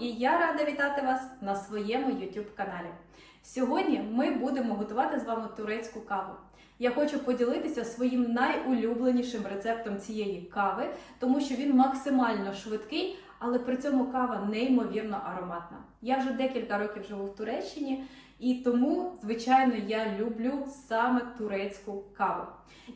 і я рада вітати вас на своєму YouTube каналі. Сьогодні ми будемо готувати з вами турецьку каву. Я хочу поділитися своїм найулюбленішим рецептом цієї кави, тому що він максимально швидкий, але при цьому кава неймовірно ароматна. Я вже декілька років живу в Туреччині, і тому, звичайно, я люблю саме турецьку каву.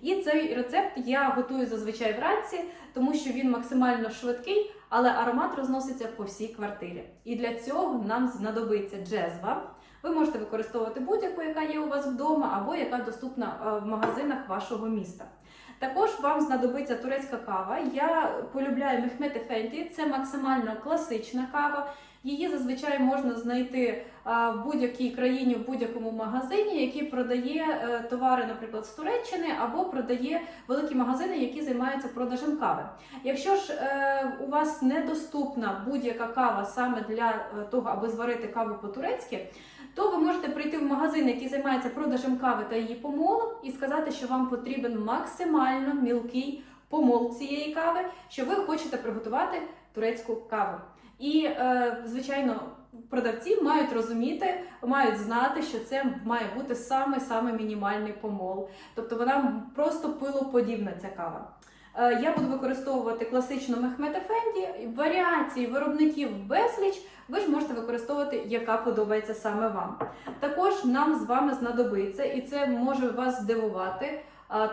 І цей рецепт я готую зазвичай вранці, тому що він максимально швидкий, але аромат розноситься по всій квартирі. І для цього нам знадобиться джезва. Ви можете використовувати будь-яку, яка є у вас вдома, або яка доступна е, в магазинах вашого міста. Також вам знадобиться турецька кава. Я полюбляю Мехмет Ефенді, це максимально класична кава. Її зазвичай можна знайти в будь-якій країні, в будь-якому магазині, який продає е, товари, наприклад, з Туреччини, або продає великі магазини, які займаються продажем кави. Якщо ж е, у вас недоступна будь-яка кава саме для е, того, аби зварити каву по-турецьки, то ви можете прийти в магазин, який займається продажем кави та її помолом, і сказати, що вам потрібен максимально мілкий помол цієї кави, що ви хочете приготувати турецьку каву. І, е, звичайно, продавці мають розуміти, мають знати, що це має бути саме-саме мінімальний помол. Тобто вона просто пилоподібна ця кава. Е, Я буду використовувати класичну Мехмед Ефенді, варіації виробників безліч. Ви ж можете використовувати, яка подобається саме вам. Також нам з вами знадобиться, і це може вас здивувати.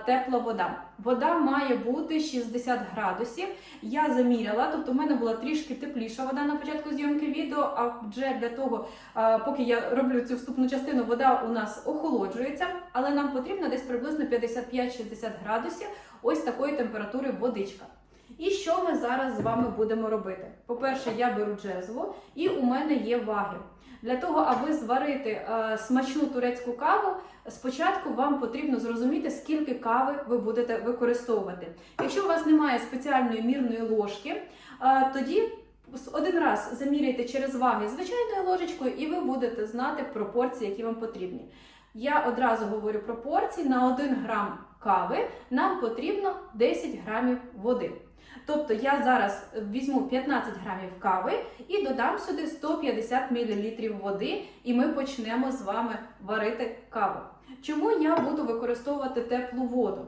Тепла вода. Вода має бути 60 градусів. Я заміряла, тобто в мене була трішки тепліша вода на початку зйомки відео. А вже для того, поки я роблю цю вступну частину, вода у нас охолоджується, але нам потрібно десь приблизно 55-60 градусів. Ось такої температури водичка. І що ми зараз з вами будемо робити? По-перше, я беру джезву, і у мене є ваги. Для того, аби зварити е, смачну турецьку каву, спочатку вам потрібно зрозуміти, скільки кави ви будете використовувати. Якщо у вас немає спеціальної мірної ложки, е, тоді один раз заміряйте через ваги звичайною ложечкою, і ви будете знати пропорції, які вам потрібні. Я одразу говорю пропорції на 1 грам кави нам потрібно 10 грамів води. Тобто я зараз візьму 15 грамів кави і додам сюди 150 мл води, і ми почнемо з вами варити каву. Чому я буду використовувати теплу воду?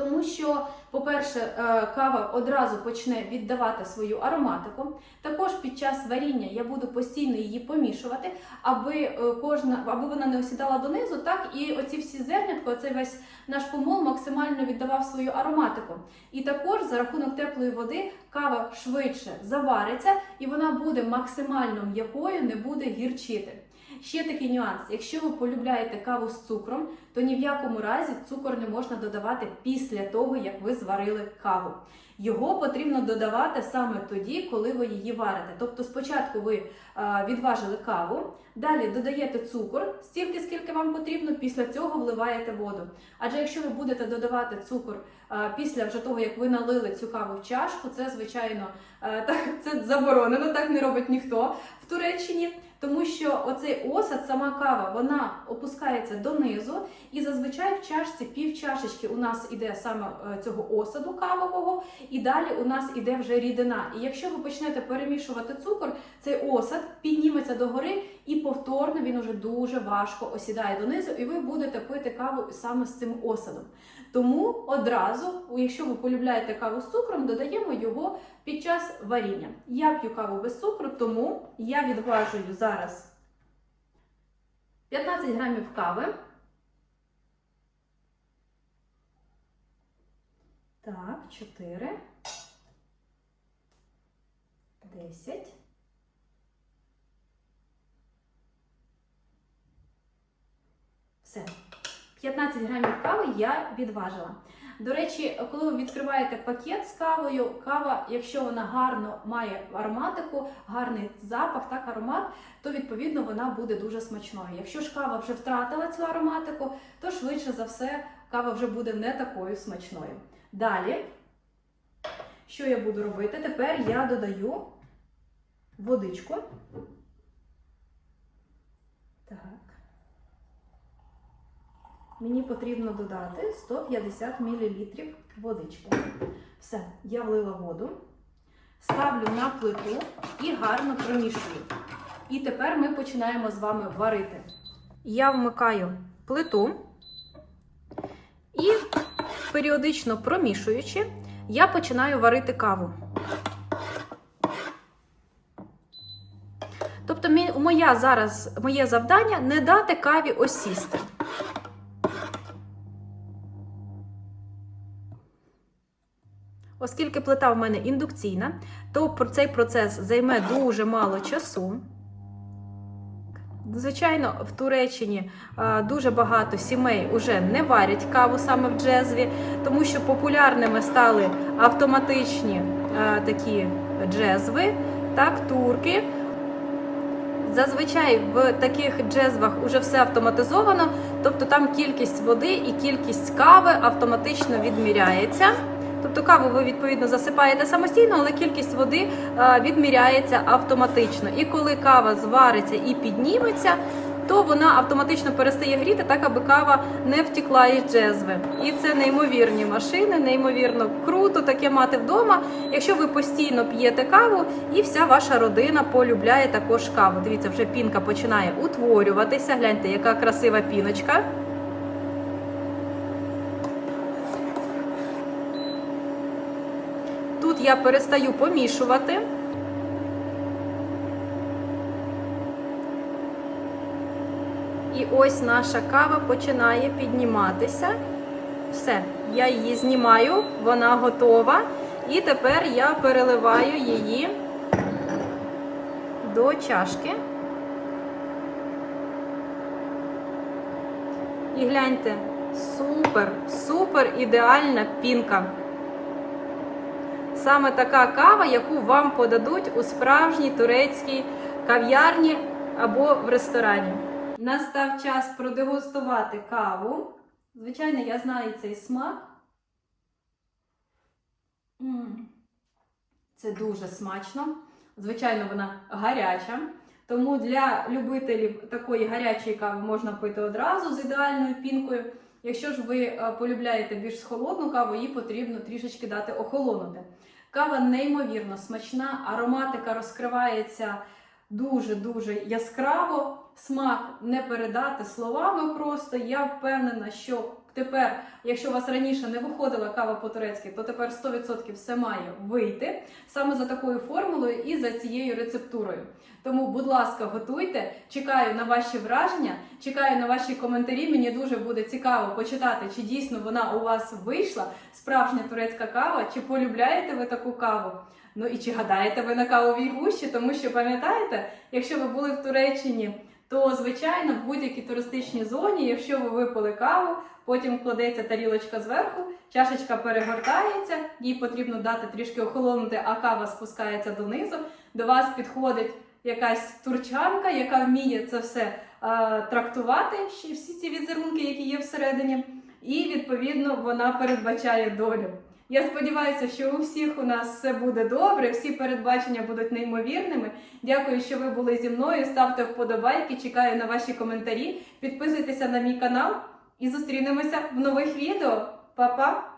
Тому що, по-перше, е, кава одразу почне віддавати свою ароматику. Також під час варіння я буду постійно її помішувати, аби е, кожна, аби вона не осідала донизу, так і оці всі зернятка, оцей весь наш помол максимально віддавав свою ароматику. І також за рахунок теплої води кава швидше завариться і вона буде максимально м'якою, не буде гірчити. Ще такий нюанс: якщо ви полюбляєте каву з цукром, то ні в якому разі цукор не можна додавати після того, як ви зварили каву. Його потрібно додавати саме тоді, коли ви її варите. Тобто, спочатку ви е, відважили каву, далі додаєте цукор стільки, скільки вам потрібно, після цього вливаєте воду. Адже якщо ви будете додавати цукор е, після вже того, як ви налили цю каву в чашку, це звичайно е, так, це заборонено, так не робить ніхто в Туреччині. Тому що оцей осад, сама кава, вона опускається донизу, і зазвичай в чашці пів чашечки у нас іде саме е, цього осаду кавового, і далі у нас іде вже рідина. І якщо ви почнете перемішувати цукор, цей осад підніметься догори, і повторно він уже дуже важко осідає донизу, і ви будете пити каву саме з цим осадом. Тому одразу, якщо ви полюбляєте каву з цукром, додаємо його під час варіння. Я п'ю каву без цукру, тому я відважую зараз 15 грамів кави. Так, 4. 10. Все. 15 грамів кави я відважила. До речі, коли ви відкриваєте пакет з кавою, кава, якщо вона гарно має ароматику, гарний запах, так аромат, то відповідно вона буде дуже смачною. Якщо ж кава вже втратила цю ароматику, то швидше за все кава вже буде не такою смачною. Далі, що я буду робити? Тепер я додаю водичку. Так. Мені потрібно додати 150 мл водички. Все, я влила воду. ставлю на плиту і гарно промішую. І тепер ми починаємо з вами варити. Я вмикаю плиту і періодично промішуючи, я починаю варити каву. Тобто, моя зараз, моє завдання не дати каві осісти. Оскільки плита в мене індукційна, то цей процес займе дуже мало часу. Звичайно, в Туреччині дуже багато сімей вже не варять каву саме в джезві, тому що популярними стали автоматичні такі джезви, так, турки. Зазвичай в таких джезвах вже все автоматизовано, тобто там кількість води і кількість кави автоматично відміряється. Тобто каву ви відповідно засипаєте самостійно, але кількість води е, відміряється автоматично. І коли кава звариться і підніметься, то вона автоматично перестає гріти, так аби кава не втікла із джезви. І це неймовірні машини, неймовірно круто таке мати вдома. Якщо ви постійно п'єте каву, і вся ваша родина полюбляє також каву. Дивіться, вже пінка починає утворюватися. Гляньте, яка красива піночка. Я перестаю помішувати. І ось наша кава починає підніматися. Все, я її знімаю, вона готова. І тепер я переливаю її до чашки. І гляньте, супер, супер ідеальна пінка. Саме така кава, яку вам подадуть у справжній турецькій кав'ярні або в ресторані. Настав час продегустувати каву. Звичайно, я знаю цей смак. Це дуже смачно. Звичайно, вона гаряча. Тому для любителів такої гарячої кави можна пити одразу з ідеальною пінкою. Якщо ж ви е, полюбляєте більш холодну каву, їй потрібно трішечки дати охолонути. Кава неймовірно смачна, ароматика розкривається дуже-дуже яскраво. Смак не передати словами просто. Я впевнена, що тепер, якщо у вас раніше не виходила кава по-турецьки, то тепер 100% все має вийти саме за такою формулою і за цією рецептурою. Тому, будь ласка, готуйте. Чекаю на ваші враження, чекаю на ваші коментарі. Мені дуже буде цікаво почитати, чи дійсно вона у вас вийшла, справжня турецька кава, чи полюбляєте ви таку каву. Ну і чи гадаєте ви на кавовій гущі, тому що пам'ятаєте, якщо ви були в Туреччині, то звичайно в будь-якій туристичній зоні, якщо ви випили каву, потім кладеться тарілочка зверху, чашечка перегортається, їй потрібно дати трішки охолонути, а кава спускається донизу. До вас підходить якась турчанка, яка вміє це все е, трактувати, всі ці візерунки, які є всередині, і відповідно вона передбачає долю. Я сподіваюся, що у всіх у нас все буде добре, всі передбачення будуть неймовірними. Дякую, що ви були зі мною. Ставте вподобайки, чекаю на ваші коментарі. Підписуйтеся на мій канал і зустрінемося в нових відео. Па-па!